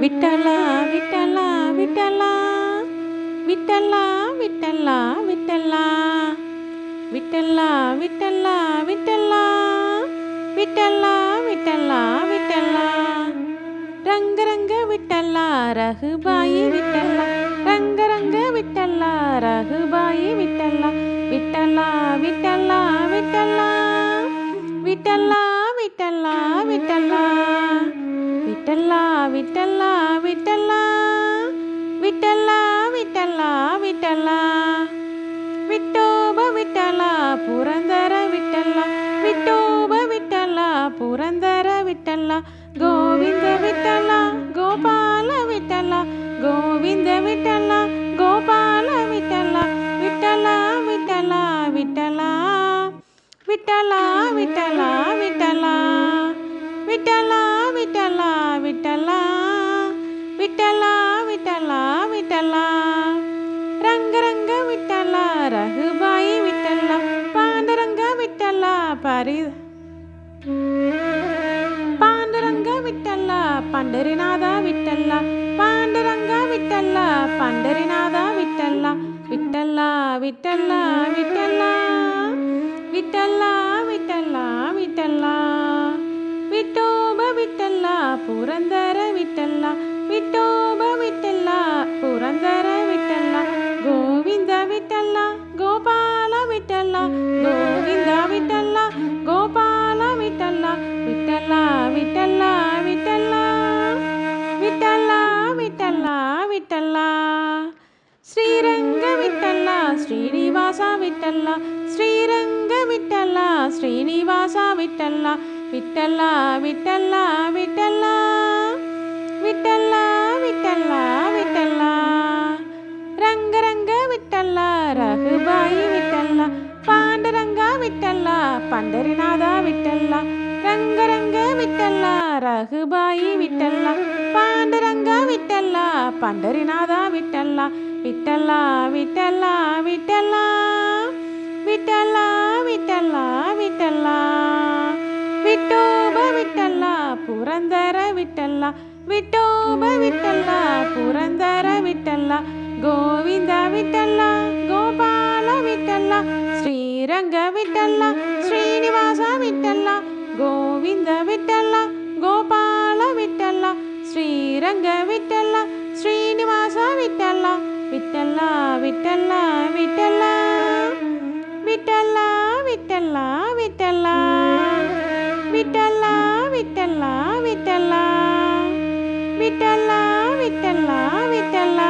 விட்டலா விட்டலா விட்டலா. விட்டலா விட்டலா விட்டலா. விட்டலா விட்டலா விட்டலா. விட்டலா விட்டலா விட்டலா. ரங்க ரங்க விட்டலா ரகுபாயி விட்டலா. ரங்க ரங்க விட்டலா ரகுபாயி விட்டலா. விட்டலா விட்டலா விட்டலா. விட்டலா விட்டலா விட்டலா. விட்டல்லா விட்டல்லா விட்டல்லா. விட்டல்லா விட்டல்லா விட்டல்லா. விட்டோப விட்டலா புரந்தர விட்டல்லா. விட்டோப விட்டலா புரந்தர விட்டல்லா. கோ விட்டலா விட்டலா விட்டலா விட்டலா விட்டலா விட்டலா రంగ రంగ విట్టలా రఘుబాయి విట్టలా పాండురంగ విట్టలా పరి పాండురంగ విట్టలా పండరినాథ విట్టలా పాండురంగ విట్టలా పండరినాథ విట్టలా విట్టలా విట్టలా విట్టలా విట్టలా விட்டல்லா விட்டல்லா விட்டல்லா விட்டல்லா விட்டல்லா விட்டல்லா. ஸ்ரீரங்க விட்டல்லா ஸ்ரீனிவாசா விட்டல்லா ஸ்ரீரங்க விட்டல்லா ஸ்ரீனிவாசா விட்டல்லா விட்டல்லா விட்டல்லா விட்டல்லா. விட்டல்லா விட்டல்லா விட்டல்லா. ரங்கரங்க விட்டல்லா ரகுபாயி விட்டல்லா பாண்டரங்கா விட்டல்லா பண்டரிநாதா விட்டல்லா ரங்கரங்க ரகுபாயி விட்டல்லா பாண்டரங்கா விட்டல்லா பண்டரிநாதா விட்டல்லா விட்டல்லா விட்டல்லா விட்டல்லா விட்டல்லா விட்டல்லா விட்டல்லா. விட்டோப விட்டல்லா புரந்தர விட்டல்லா விட்டோப விட்டல்லா புரந்தர விட்டல்லா கோவிந்த விட்டல்லா கோபால விட்டல்லா ஸ்ரீரங்க விட்டல்லா ಶ್ರೀರಂಗ ವಿಠಲ್ಲ ಶ್ರೀನಿವಾಸ ವಿಠಲ್ಲ ವಿಠಲ್ಲ ವಿಠಲ್ಲ ವಿಠಲ್ಲ ವಿಠಲ್ಲ ವಿಠಲ್ಲ ವಿಠಲ್ಲ ವಿಠಲ್ಲ ವಿಠಲ್ಲ ವಿಠಲ್ಲ ವಿಠಲ್ಲ ವಿಠಲ್ಲ ವಿಠಲ್ಲ